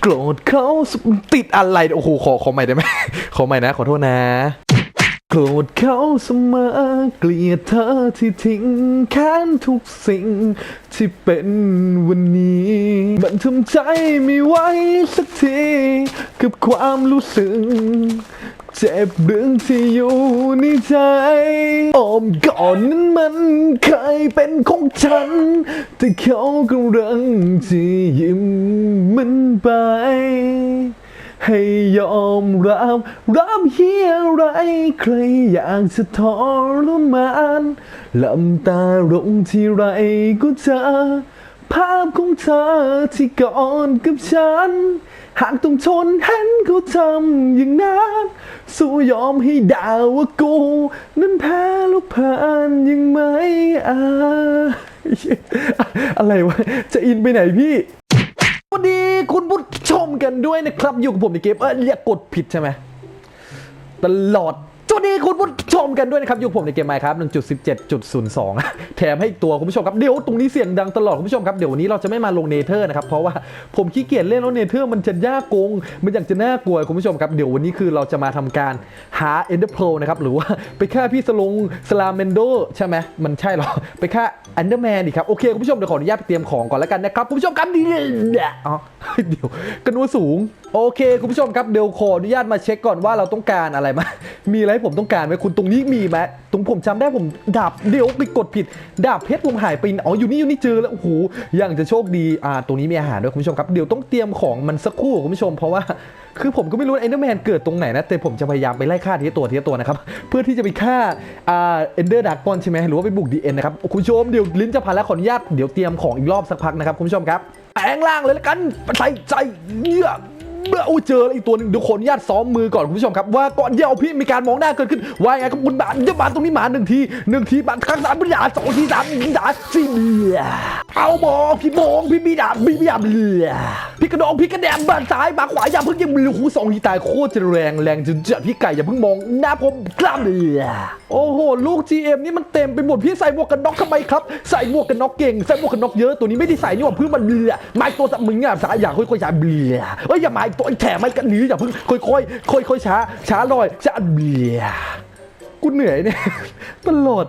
โกรธเขาสุดติดอะไรโอ้โหขอขอใหม่ได้ไหมขอใหม่นะขอโทษนะ โกรธเขาเสมอเกลียดเธอที่ทิ้งแค้นทุกสิ่งที่เป็นวันนี้ มันทำใจไม่ไหวสักที กับความรู้สึกเจ็บเรื่องที่อยู่ในใจออมก่อนนั้นมันเคยเป็นของฉัน แต่เขากำลังจะยิ้ม มันไป ให้ยอมรับรับเฮียไร ใครอยากจะทรมานลำตาลงที่ไรก็เจอภาพของเธอที่ก่อนกับฉัน หากต้องทนเห็นเขาทำอย่างนั้น สู้ยอมให้ด่าว่ากู นั้นแพ้ล้วผ่านยังไม่อาอะไรวะ จะอินไปไหนพี่ วัสดีคุณผู้ชมกันด้วยนะครับ อยู่กับผมในเกมเออเรียกกดผิดใช่ไหมตลอดสวัสดีคุณผู้ชมกันด้วยนะครับอยู่กับผมในเกมไมค์ครับ1.17.02 แถมให้อีกตัวคุณผู้ชมครับเดี๋ยวตรงนี้เสียงดังตลอดคุณผู้ชมครับเดี๋ยววันนี้เราจะไม่มาลงเนเธอร์นะครับเพราะว่าผมขี้เกียจเล่นแล้วเนเธอร์มันจะยากโกงมันอยากจะน่ากลัวคุณผู้ชมครับเดี๋ยววันนี้คือเราจะมาทำการหา Ender Pearl นะครับหรือว่าไปฆ่าพี่สลงสลาเมนโดใช่ไหมมันใช่หรอไปฆ่า Enderman ดิครับ โอเค คุณผู้ชม เดี๋ยวขออนุญาตไปเตรียมของก่อนแล้วกันนะครับ คุณผู้ชมครับเดี๋ยวอ๋อเดี๋ยวกันนัวสูง โอเค คุณผู้ชมครับ เดี๋ยวขออนุญาตมาเช็คก่อนว่าเราต้องการอะไรมา มีอะไรให้ผมต้องการไหมคุณตรงนี้มีไหมตรงผมจำได้ผมดาบเดี๋ยวไปกดผิด ดาบเพชรผมหายไปอ๋ออยู่นี่อยู่นี่เจอแล้วโอ้โหยังจะโชคดีอ่าตรงนี้มีอาหารด้วยคุณผู้ชมครับเดี๋ยวต้องเตรียมของมันสักครู่คุณผู้ชมเพราะว่า คือผมก็ไม่รู้เอนเดอร์แมนเกิดตรงไหนนะ แต่ผมจะพยายามไปไล่ฆ่าทีละตัวทีละตัวนะครับ เพื่อที่จะไปฆ่าอ่าเอนเดอร์ดากอนใช่ไหมหรือว่าไปบุกดีเอ็นนะครับ คุณผู้ชมเดี๋ยวลิ้นจะพันแล้วขออนุญาตเดี๋ยวเตรียมของอีกรอบสักพักนะครับคุณผู้ชมครับแปลงร่างเลยละกันใส่ใจเนื้อ เมื่ออู้เจออีกตัวหนึ่งเดี๋ยวขออนุญาตซ้อมมือก่อนคุณผู้ชมครับว่าก่อนเดี๋ยวพี่มีการมองหน้าเกิดขึ้นว่าไงครับคุณบาทเดี๋ยวบาทตรงนี้มาหนึ่งทีหนึ่งทีบาทครั้งสามบิดาสองทีสามบิดาสี่เบียเอาบอพี่บองพี่บิดาพี่บิดาเบียพี่กระดองพี่กระแดมบานซ้ายบาขวาอย่าเพิ่งยังมือหูสองทีตายโคตรจะแรงแรงจนเจัดพี่ไก่อย่าเพิ่งมองหน้าผมกล้ามเบียโอ้โหลูก GM นี่มันเต็มไปหมดพี่ใส่หมวกกันน็อกทำไมครับใส่หมวกกันน็อกเก่งใส่หมวกกันน็อกเยอะตัวนี้ไม่ได้ใส่นี่หว่าเพื่อมันเบียไม้ตัวสับมึงอะสายอยางค่อยๆช้าเบียเอ้ยอย่ามาอีกตัวไอ้แถมไม่กันนี้อย่าเพิ่งค่อยๆค่อยๆช้า ช้าลอยช้าเบียกูเหนื่อยเนี่ยตลอด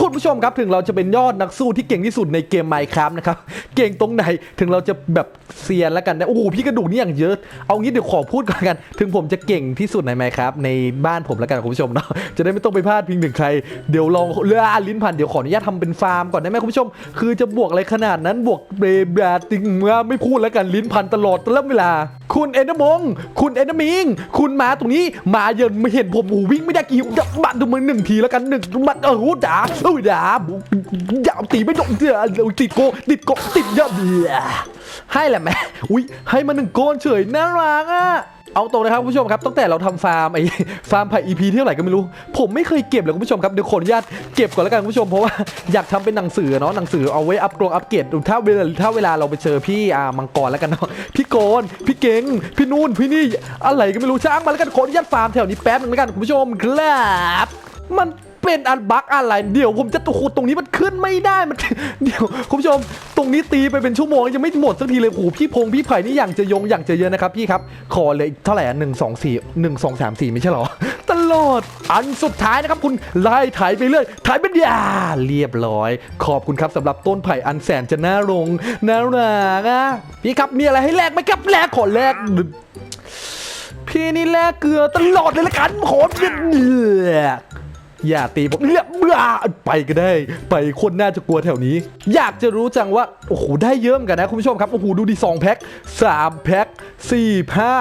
คุณผู้ชมครับถึงเราจะเป็นยอดนักสู้ที่เก่งที่สุดในเกมไมค์ครับนะครับ เก่งตรงไหนถึงเราจะแบบเซียนแล้วกันนะโอ้โหพี่กระดูกนี่อย่างเยอะ เอางี้เดี๋ยวขอพูดก่อนกัน ถึงผมจะเก่งที่สุดในไมค์ครับในบ้านผมแล้วกันคุณผู้ชมเนาะจะได้ไม่ต้องไปพลาดพิงถึงใคร เดี๋ยวลองเลือลิ้นพันเดี๋ยวขออนุญาตทำเป็นฟาร์มก่อนได้ไหมคุณผู้ชม คือจะบวกอะไรขนาดนั้นบวกเบรบาติงมาไม่พูดแล้วกันลิ้นพันตลอดตลอดเวลา คุณเอ็นดมง คุณเอ็นดมิง คุณมาตรงนี้มาเยินไม่เห็นผมหูวิ่งไม่ได้กี่บัตรดูมือหนึ่งทีแล้วกันหนึ่งบัตรเออหูด่าเออด่าอย่าตีไม่โดนเดือดติดโกติดโกติดเยอะเบียให้แหละแม่อุ้ยให้มาหนึ่งโกนเฉยน่ารักอะเอาตรงนะครับคุณผู้ชมครับตั้งแต่เราทำฟาร์มไอ้ฟาร์มไผ่ EP เท่าไหร่ก็ไม่รู้ ผมไม่เคยเก็บเลยคุณผู้ชมครับเดี๋ยวขออนุญาตเก็บก่อนแล้วกันคุณผู้ชมเพราะว่าอยากทำเป็นหนังสือเนาะหนังสือเอาไว้อัปกรดอัปเกรดถ้าเวลาถ้าเวลาเราไปเจอพี่อ่ามังกรแล้วกันเนาะพี่โกนพี่เก่งพี่นู่นพี่นี่อะไรก็ไม่รู้ช่างมาแล้วกันขออนุญาตฟาร์มแถวนี้แป๊บนึงแล้วกันคุณผู้ชมครับมัน เป็นอันบักอะไร เดี๋ยวผมจะตุขุดตรงนี้มันขึ้นไม่ได้มัน เดี๋ยวคุณผู้ชมตรงนี้ตีไปเป็นชั่วโมงยังไม่หมดสักทีเลยโอ้โหพี่พงพี่ไผ่นี่อย่างจะยงอย่างจะเยอะนะครับพี่ครับขอเลยเท่าไหร่อะหนึ่งสองสี่หนึ่งสองสามสี่ไม่ใช่หรอตลอด อันสุดท้ายนะครับคุณไล่ถ่ายไปเรื่อยถ่ายเป็นยาเรียบร้อย ขอบคุณครับสำหรับต้นไผ่อันแสนจะน่ารงน่ารักอะพี่ครับมีอะไรให้แลกไหมครับแลกขอแลกพี่นี่แลกเกลือตลอดเลยละกันขอเลือก อย่าตีผมเลือบเบื่อไปก็ได้ ไปคนน่าจะกลัวแถวนี้ อยากจะรู้จังว่า โอ้โห ได้เยอะเหมือนกันนะคุณผู้ชมครับ โอ้โห ดูดิสองแพ็คสามแพ็คสี่ห้า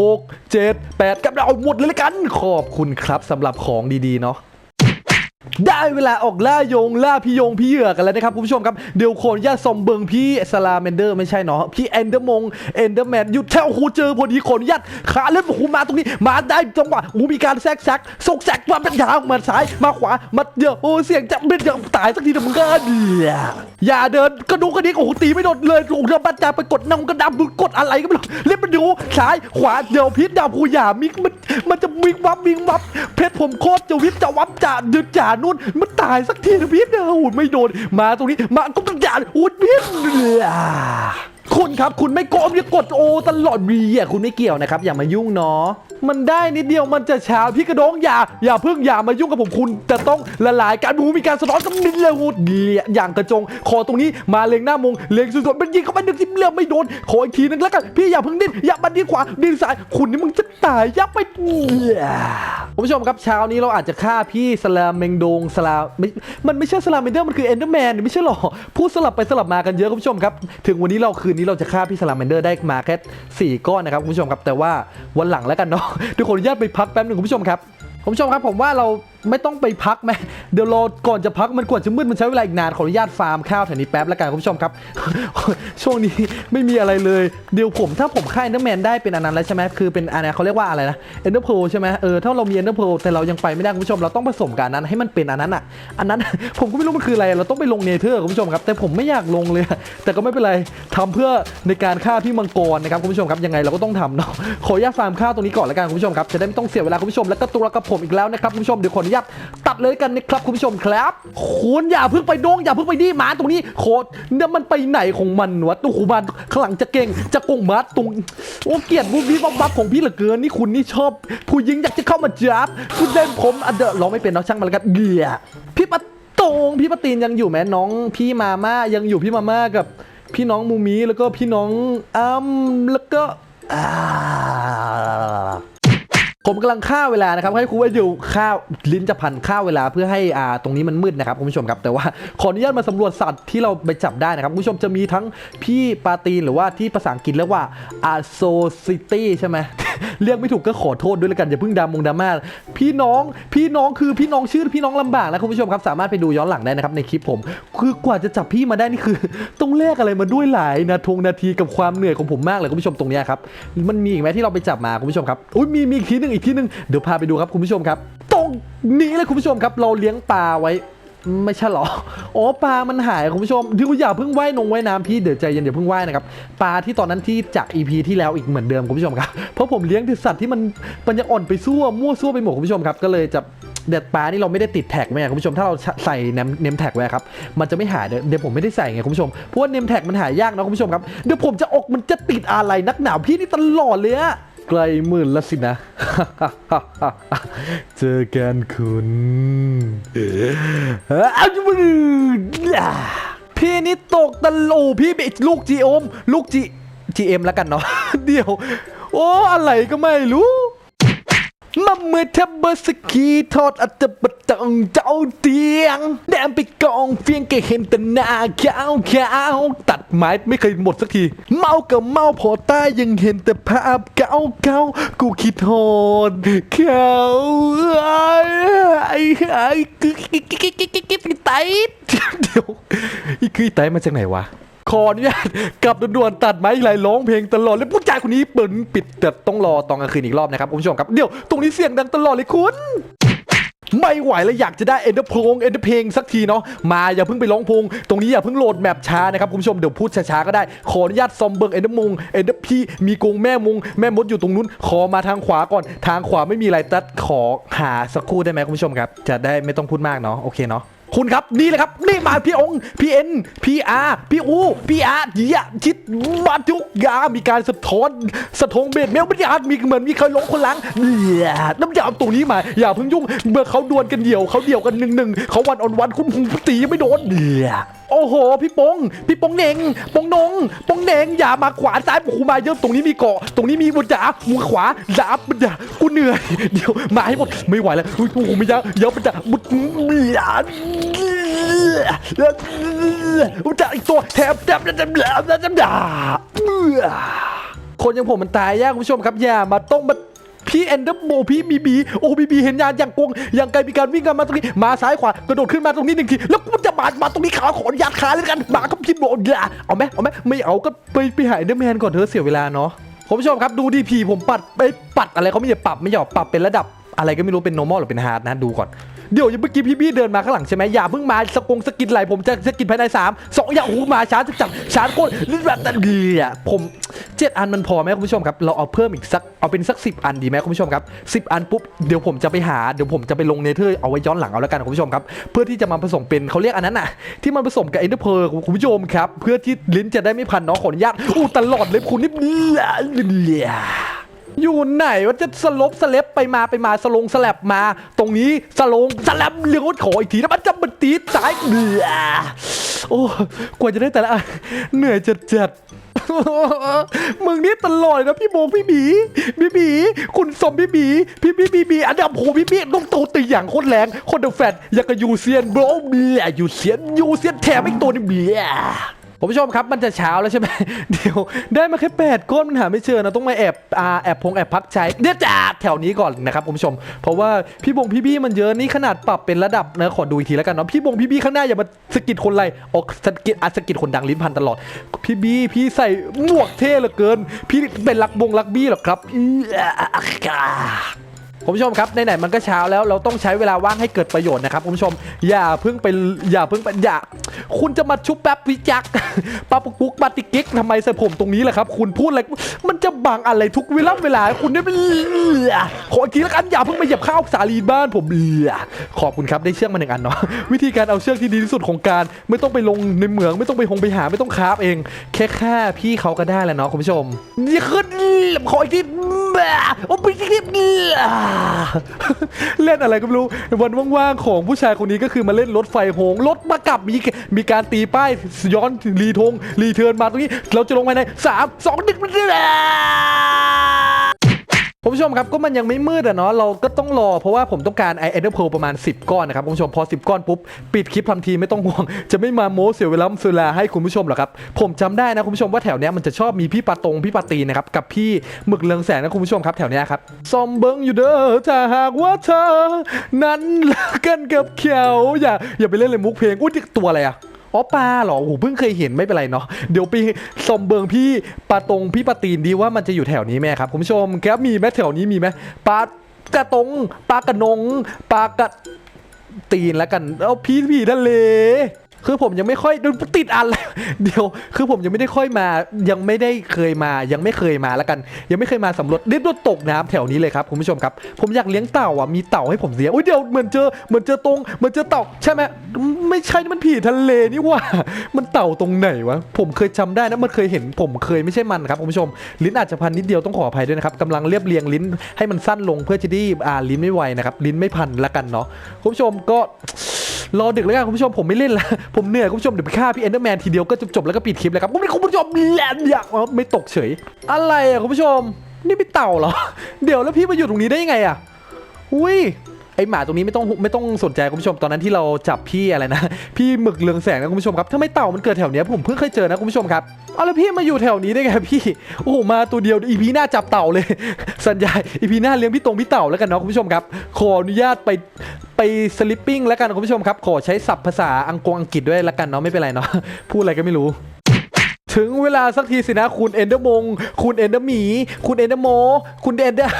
หกเจ็ดแปดกับเราหมดเลยละกัน ขอบคุณครับสำหรับของดีๆเนาะ ได้เวลาออกล่ายงล่าพี่ยงพี่เหยื่อกันแล้วนะครับคุณผู้ชมครับเดี๋ยวขออนุญาตซอมเบิงพี่สลาเมนเดอร์ไม่ใช่เนาะพี่เอนเดอร์มงเอนเดอร์แมนหยุดแถวโอ้โหเจอพอดีขออนุญาตขาเล่นโอ้โหมาตรงนี้ มาได้จังหวะโอ้มีการแซกแซกซกแซกมาเป็นยาวมาซ้ายมาขวามาเยอะโอ้เสียงจะเป็นจะตายสักทีแต่มึงก็เดีย อย่าเดินกระดูกกระดิกโอ้โหตีไม่โดนเลยโอ้โหเดินบัตจาไปกดนำกระดำมึงกดอะไรก็ไม่รู้เล่นมันดูซ้ายขวาเดี๋ยวพิษดาวผู้หยามิกมันมันจะมิกวับมิกวับ เพชรผมโคตรจะวิบจะวับจะดึดจ่านู่นมันตายสักทีนะพี่นะโอ้ยไม่โดนมาตรงนี้มาก็ต้องจ่าโอ้ยพี่ คุณครับ คุณไม่โกงอย่ากดโอตลอดวีอะคุณไม่เกี่ยวนะครับ อย่ามายุ่งเนาะมันได้นิดเดียวมันจะเช้าพี่กระโดงอย่า อย่าเพิ่งอย่ามายุ่งกับผมคุณจะต้องละลายการบูมีการสะท้อนกับมิดเลยโหดเดียอย่างกระจงคอตรงนี้มาเล็งหน้ามงเล็งสุดๆมันยิงเข้าไปหนึ่งสิบเลือไม่โดนขออีกทีนึงแล้วกันพี่อย่าเพิ่งดิ้นอย่าบันดิ้นขวาดิ้นซ้ายคุณนี่มึงจะตายยับไปคุณผู้ชมครับเช้านี้เราอาจจะฆ่าพี่สลามเมงโดงสลามไม่มันไม่ใช่สลามเมนเดอร์มันคือเอนเดอร์แมนไม่ใช่หรอพูดสลับไปสลับมากันเยอะคุณผู้ชมครับ ถึงวันนี้เราคืนนี้เราจะฆ่าพี่สลามเมนเดอร์ได้มาแค่สี่ก้อนนะครับคุณผู้ชมครับแต่ว่าวันหลังแล้วกันเนาะเดี๋ยวขอนุญาตไปพักแป๊บหนึงคุณผู้ชมครับคุณผู้ชมครับผมว่าเราไม่ต้องไปพักไหมเดี๋ยวรอก่อนจะพักมันกว่าจะมืดมันใช้เวลาอีกนานขออนุญาตฟาร์มข้าวแถวนี้แป๊บแล้วกันคุณผู้ชมครับ ช่วงนี้ไม่มีอะไรเลย เดี๋ยวผมถ้าผมค่ายเอนเดอร์แมนได้เป็นอันนั้นแล้วใช่ไหมคือเป็นอันนี้เขาเรียกว่าอะไรนะเอนเดอร์โพใช่ไหมเออถ้าเรามีเอนเดอร์โพแต่เรายังไปไม่ได้คุณผู้ชมเราต้องผสมกับนนั้นให้มันเป็นอันนั้นอะอันนั้นผมก็ไม่รู้มันคืออะไรเราต้องไปลงเนเธอร์คุณผู้ชมครับ แต่ผมไม่อยากลงเลย แต่ก็ไม่เป็นไรทำเพื่อในการฆ่าพี่มังกรนะครับคุณผู้ชมครับยังไงเราก็ต้องทำเนาะขออนุญาตฟาร์มข้าวตรงนี้ก่อนแล้วกันคุณผู้ชมครับจะได้ไม่ต้องเสียเวลาคุณผู้ชมแล้วก็ตัวกับผมอีกแล้วนะครับคุณผู้ชมเดี๋ยวขอนุญาตตัดเลยกันนะครับคุณผู้ชมครับคุณอย่าเพิ่งไปดงอย่าเพิ่งไปดีหมาตรงนี้โคตรเนี่ยมันไปไหนของมันวะตู้หูมันข้างหลังจะเก่งจะกงมัดตรงโอ้เกียดบูบี้บับบับของพี่เหลือเกินนี่คุณนี่ชอบ ผู้หญิงอยากจะเข้ามาจับคุณเล่นผมอะเดอะร้องไม่เป็นเนาะช่างมันล้วกันเกลียพี่ปะตงพี่ปะตีนยังอยู่ไหมน้องพี่มาม่ายังอยู่พี่มาม่ากับพี่น้องมูมีแล้วก็พี่น้องอ้ำแล้วก็อ่า ผมกำลังฆ่าเวลานะครับให้ครูว่าอยู่ข้าวลิ้นจะพันฆ่าเวลาเพื่อให้อ่าตรงนี้มันมืดนะครับคุณผู้ชมครับ แต่ว่าขออนุญาตมาสำรวจสัตว์ที่เราไปจับได้นะครับคุณผู้ชมจะมีทั้งพี่ปาตีนหรือว่าที่ภาษาอังกฤษเรียกว่า associety ใช่ไหมเรียกไม่ถูกก็ขอโทษด้วยแล้วกันอย่าเพิ่งดามงดราม่าพี่น้องพี่น้องคือพี่น้องชื่อพี่น้องลำบากนะคุณผู้ชมครับสามารถไปดูย้อนหลังได้นะครับในคลิปผม คือกว่าจะจับพี่มาได้นี่คือต้องแลกอะไรมาด้วยหลายนาทงนาทีกับความเหนื่อยของผมมากเลยคุณผู้ชมตรงนี้ครับมันมีอีกไหมที่เราไปจับมาคุณผู้ชมครับอุ้ยมีมีอีกทีหนึงอีกทีหนึงเดี๋ยวพาไปดูครับคุณผู้ชมครับ ตรงนี้เลยคุณผู้ชมครับ เราเลี้ยงปลาไว้ไม่ใช่หรออ๋อปลา มันหายคุณผู้ชมที่อย่าเพิ่งว่ายนงว่ายน้ำพี่เดี๋ยวใจเย็นอย่าเพิ่งว่ายนะครับ ปลาที่ตอนนั้นที่จาก EP ที่แล้วอีกเหมือนเดิมคุณผู้ชมครับ เพราะผมเลี้ยงแต่สัตว์ที่มันมันยังอ่อนไปซั่วมั่วซั่วไปหมดคุณผู้ชมครับ ก็เลยจะเด็ดปลานี่เราไม่ได้ติดแท็กไว้คุณผู้ชม ถ้าเราใส่เนมเนมแท็กไว้ครับ มันจะไม่หายเดี๋ยวผมไม่ได้ใส่ไงคุณผู้ชม เพราะว่าเนมแท็กมันหายากนะคุณผู้ชมครับ เดี๋ยวผมจะอกมันจะติดอะไรนักหนาวพี่นี่ตลอดเลยอะ ไกลหมื่นละสินะ เจอกันคุณเออเอาจุมือพี่นี่ตกตะลูพี่เบลูกจีอม ลูกจีจีเอ็มแล้วกันเนาะเดี๋ยว โอ้ อะไรก็ไม่รู้ มาเมื่อทับเบอร์สกีทอดอัตบะตังเจ้าเตียง แดมไปกองเฟียงแกเห็นแต่หน้าขาวขาวตัดไม้ไม่เคยหมดสักที เมากับเมาพอใตายังเห็นแต่ภาพเก่าเก่ากูคิดโทษเขาไอ้ไอ้กึกกึกกึกกึกกึกกึกกึกไตเดี๋ยวอีกึกไตมาจากไหนวะขออนุญาตกลับด่วนๆตัดไม้ไหลร้องเพลงตลอดเลยผู้ชาย คนนี้เปิดปิดแต่ต้องรอตอนกลางคืนอีกรอบนะครับคุณผู้ชมครับเดี๋ยวตรงนี้เสียงดังตลอดเลยคุณไม่ไหวแล้วอยากจะได้เอ็นเดอร์พงเอ็นเดอร์เพลงสักทีเนาะมาอย่าเพิ่งไปร้องพงตรงนี้อย่าเพิ่งโหลดแมปช้านะครับคุณผู้ชมเดี๋ยวพูดช้าๆก็ได้ขออนุญาตซอมเบิร์กเอ็นเดอร์มงเอ็นเดอร์พีมีกงแม่มงแม่มดอยู่ตรงนู้นขอมาทางขวาก่อนทางขวาไม่มีอะไรตัดขอหาสักครู่ได้ไหมคุณผู้ชมครับ จะได้ไม่ต้องพูดมากเนาะโอเคเนาะ คุณครับนี่เลยครับนี่มาพี่องค์พี่เอ็นพี่อาร์พี่อูพี่อาร์ยะชิดมาทุกอยางมีการสะท้อนสะทองเบ็ดเมลบรรยากาศมีเหมือนมีใครลงคนหลังเนี่ยน้ำยาตรงนี้มาอย่าเพิ่งยุ่งเมื่อเขาดวลกันเดี่ยวเขาเดี่ยวกันหนึ่งหนึ่งเขาวันออนวันคุณตีไม่โดนเนี่ยโอ้โห พี่ปง พี่ปงเน่งปงนงปงเน่งอย่ามาขวาซ้ายโอ้โหมาเยอะตรงนี้มีเกาะ ตรงนี้มีบนจ่ามือขวาดาบมันจ่ากูเหนื่อย เดี๋ยวมาให้หมดไม่ไหวแล้วโอ้โหไม่ยากเดี๋ยวมันจะมุดหลานผมจะอีกตัวแถบแถบแถบแถบแถบแถบด่าคนอย่างผมมันตายยากคุณผู้ชมครับอย่ามาต้องมาพี่แอนเดอร์โบพี่บีบีโอ้บีบีเห็นยานอย่างกงอย่างไกลมีการวิ่งกันมาตรงนี้มาซ้ายขวากระโดดขึ้นมาตรงนี้หนึ่งทีแล้วกูจะมามาตรงนี้ขาขอนุญาตขาเลยกันมาก็พิมพ์โดนด่าเอาไหมเอาไหมไม่เอาก็ไปไปหาเอนเดอร์แมนก่อนเถอะเสียเวลาเนาะคุณผู้ชมครับดูดีพีผมปัดไปปัดอะไรเขาไม่ได้ปรับไม่หยอกปรับเป็นระดับอะไรก็ไม่รู้เป็น normal หรือเป็น hard นะดูก่อน เดี๋ยวเมื่อกี้พี่บี้เดินมาข้างหลังใช่ไหมอย่าเพิ่งมาสกงสกิดไหลผมจะสกิดภายในสามสองอย่าโอ้โหมาช้าจะจับช้าโคตรนี่แบบตันดีอะผมเจ็ดอันมันพอไหมคุณผู้ชมครับ เราเอาเพิ่มอีกสักเอาเป็นสักสิอันดีไหมคุณผู้ชมครับสิอันปุ๊บเดี๋ยวผมจะไปหาเดี๋ยวผมจะไปลงเนเธอร์เอาไว้ย้อนหลังเอาแล้วกันคุณผู้ชมครับเพื่อที่จะมาผสมเป็นเขาเรียกอันนั้นน่ะที่มันผสมกับเอ็นเตอร์เพลคุณผู้ชมครับ เพื่อที่ลิ้นจะได้ไม่พันเนาะขออนุญาตอู้ตลอดเลยคุณนี่เลย อยู่ไหนว่าจะสลบสเลบไปมาไปมาสลงสลับมา ตรงนี้สลงสลับเรียกว่าขออีกทีนะมันจะมันตีสายเบื่อโอ้กว่าจะได้แต่ละเหนื่อยจัดจัดมึงนี่ตลอดนะพี่โมงพี่บีพี่บีคุณสมพี่บีพี่บีบีบีอันดับโหพี่บีต้องโตตีอย่างโคตรแรงโคนเดอะแฟตอยากกับยูเซียนโบรเบียยูเซียนยูเซียนแถมอีกตัวนึงเบีย ผมผู้ชมครับมันจะเช้าแล้วใช่ไหมเดี๋ยวได้มาแค่แปดก้อนมันหาไม่เจอนะต้องมาแอบอาแอบพงแอบพักใช้เดี๋ยวจ้าแถวนี้ก่อนนะครับคุณผู้ชม เพราะว่าพี่บงพี่บี้มันเยอะนี่ขนาดปรับเป็นระดับนะขอดูอีกทีแล้วกันเนาะพี่บงพี่บี้ข้างหน้าอย่ามาสกิดคนไรออกสกิดอัดสกิดคนดังลิ้นพันตลอด พี่บี้พี่ใส่หมวกเท่เหลือเกิน พี่เป็นลักบงลักบี้หรอครับคุณผู้ชมครับไหนมันก็เช้าแล้วเราต้องใช้เวลาว่างให้เกิดประโยชน์นะครับคุณผู้ชมอย่าเพิ่งไปอย่าเพิ่งไปอย่า คุณจะมาชุบแป๊บวิจักปาปุกปุกปาติกิกทำไมใส่ผมตรงนี้แหละครับ คุณพูดอะไรมันจะบังอะไรทุกเวลาเวลา คุณเนี่ยเป็นขออีกทีละกันอย่าเพิ่งมาเหยียบข้าวสาลีบ้านผมเบื่อขอบคุณครับได้เชือกมาหนึ่งอันเนาะวิธีการเอาเชือกที่ดีที่สุดของการ ไม่ต้องไปลงในเหมืองไม่ต้องไปหงไปหาไม่ต้องคราฟเอง แค่ฆ่าพี่เขาก็ได้แล้วเนาะคุณผู้ชมนี่ขึ้นขออีกทีโอ้ไปทีเล่นอะไรก็ไม่รู้วันว่างๆของผู้ชายคนนี้ก็คือมาเล่นรถไฟโหงรถมากลับมีมีการตีป้ายย้อนรีทงรีเทิร์นมาตรงนี้ เราจะลงภายในสามสองหนึ่งคุณผู้ชมครับก็มันยังไม่มืดอะเนาะเราก็ต้องรอเพราะว่าผมต้องการไอเอเดอร์เพลประมาณ 10 ก้อนนะครับคุณผู้ชมพอ 10 ก้อนปุ๊บ ปิดคลิปทันทีไม่ต้องห่วง จะไม่มาโม้เสียเวลาเสียเวลาให้คุณผู้ชมหรอกครับ ผมจำได้นะคุณผู้ชมว่าแถวเนี้ยมันจะชอบมีพี่ปาตงพี่ปาตีนะครับ กับพี่หมึกเลืองแสงนะคุณผู้ชมครับแถวเนี้ยครับซอมเบิงอยู่เด้อถ้าหากว่าเธอ นั้นรักกันกับเขาอย่าอย่าไปเล่นเลยมุกเพลงอุ้ยตัวอะไรอะ อ๋อปลาเหรอโอ้โหเพิ่งเคยเห็นไม่เป็นไรเนาะเดี๋ยวปีสมเบิงพี่ปลาตรงพี่ปลาตีนดีว่ามันจะอยู่แถวนี้ไหมครับคุณผู้ชมครับมีไหมแถวนี้มีไหมปลากระตงปลากระนงปลากระตีนแล้วกัน เอาพี่พี่ทะเล คือผมยังไม่ค่อยดูติดอันเลยเดี๋ยวคือผมยังไม่ได้ค่อยมา ยังไม่ได้เคยมา ยังไม่เคยมาแล้วกัน ยังไม่เคยมาสำรวจเรียบรถตกน้ำแถวนี้เลยครับคุณผู้ชมครับ ผมอยากเลี้ยงเต่าอะมีเต่าให้ผมเลี้ยงอุ้ยเดี๋ยวเหมือนเจอเหมือนเจอตรงเหมือนเจอเต่าใช่ไหมไม่ใช่มันผีทะเลนี่ว่า มันเต่าตรงไหนวะผมเคยจำได้นะมันเคยเห็นผมเคยไม่ใช่มันครับคุณผู้ชม ลิ้นอาจจะพันนิดเดียวต้องขออภัยด้วยนะครับกำลังเรียบเรียงลิ้นให้มันสั้นลงเพื่อจะได้อ่าลิ้นไม่ไวนะครับลิ้นไม่พันละกันเนาะคุณผู้ชมก็ รอดึกแล้วกันคุณผู้ชมผมไม่เล่นละผมเหนื่อยคุณผู้ชมเดี๋ยวไปฆ่าพี่เอนเดอร์แมนทีเดียวก็จบๆแล้วก็ปิดคลิปเลยครับคุณผู้ชมแหลมอยากไม่ตกเฉย อะไรอะคุณผู้ชม นี่เป็นเต่าเหรอ เดี๋ยวแล้วพี่มาอยู่ตรงนี้ได้ยังไงอะอุ้ย ไอหมาตรงนี้ไม่ต้องไม่ต้องสนใจคุณผู้ชมตอนนั้นที่เราจับพี่อะไรนะ พี่หมึกเรืองแสงนะคุณผู้ชมครับทำไมเต่ามันเกิดแถวเนี้ยผมเพิ่งเคยเจอนะคุณผู้ชมครับเอาแล้วพี่มาอยู่แถวนี้ได้ไงพี่โอ้โหมาตัวเดียวอีพีหน้าจับเต่าเลย สัญญาอีพีหน้าเลี้ยงพี่ตรงพี่เต่าแล้วกันเนาะคุณผู้ชมครับขออนุญาตไปไปสลิปปิ้งแล้วกันคุณผู้ชมครับขอใช้ศัพท์ภาษาอังกฤษอังกฤษด้วยแล้วกันเนาะไม่เป็นไรเนาะพูดอะไรก็ไม่รู้ ถึงเวลาสักทีสินะคุณเอนเดอร์มง คุณเอนเดอร์หมี คุณเอนเดอร์โม คุณเอนเดอร์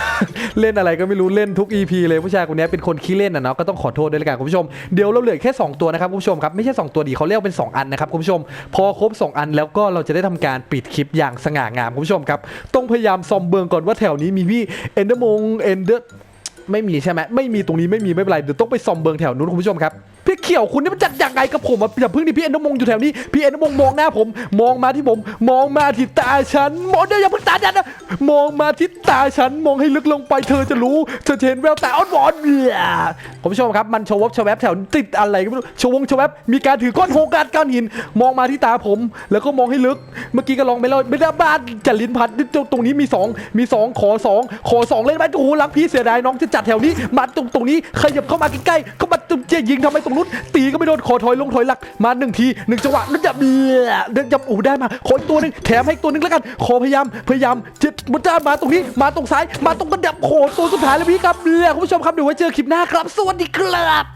เล่นอะไรก็ไม่รู้เล่นทุก EP เลยผู้ชายคนนี้เป็นคนขี้เล่นอะเนาะก็ต้องขอโทษด้วยล้วกันคุณผู้ชมเดี๋ยวเราเหลือแค่ 2 ตัวนะครับคุณผู้ชมครับไม่ใช่ 2 ตัวดีเขาเรียกเป็น 2 อันนะครับคุณผู้ชม พอครบ 2 อันแล้วก็เราจะได้ทำการปิดคลิปอย่างสง่างามคุณผู้ชมครับต้องพยายามซอมเบิงก่อนว่าแถวนี้มีพี่เอนเดอร์มงเอนเดอร์ไม่มีใช่ไหมไม่มีตรงนี้ไม่มีไม่เป็นไรเดี๋ยวต้องไปซอมเบิงแถวนู้นคุณผู้ชมครับ พี่เขียวคุณนี่มันจัดอยังไงกับผมอะอย่าพิ่งดิพี่เอ็นดมงอยู่แถวนี้พี่เอ็นดมงมองหน้าผม มองมาที่ผม มองมาที่ตาฉันมองเดี๋ยวอย่าพิ่งตาฉันนะมองมาที่ตาฉันมองให้ลึกลงไปเธอจะรู้เธอเห็นแววตาอ่อนหวานเบี่ยผู้ชมครับมันชวบชวบแถวติดอะไรก็ไม่รู้ชวงชวบมีการถือก้อนโฮกาดก้อนหิน มองมาที่ตาผม แล้วก็มองให้ลึก เมื่อกี้ก็ลองไปแล้วไม่ได้บ้านจะลิ้นพัดตรงนี้มีสองมีสองขอสองขอสองเล่นไหมโอ้โหรักพี่เสียดายน้องจะจัดแถวนี้มาตรงตรงนี้ขยับเข้ามาใกล้ๆเข้ามาตรงเจยิงทำไมตรงนู้นตีก็ไม่โดนขอถอยลงถอยหลักมาหนึ่งทีหนึ่งจังหวะนึกจะเบี้ยนึกจับอ้ได้มาขออีกตัวหนึงแถมให้ตัวหนึงแล้วกันขอพยายามพยายามจิตมุจามาตรงนี้มาตรงซ้ายมาตรงกระดับโขตัวสุดท้ายแล้วพี่ครับเบี้ยคุณผู้ชมครับเดี๋ยวไว้เจอคลิปหน้าครับ สวัสดีครับ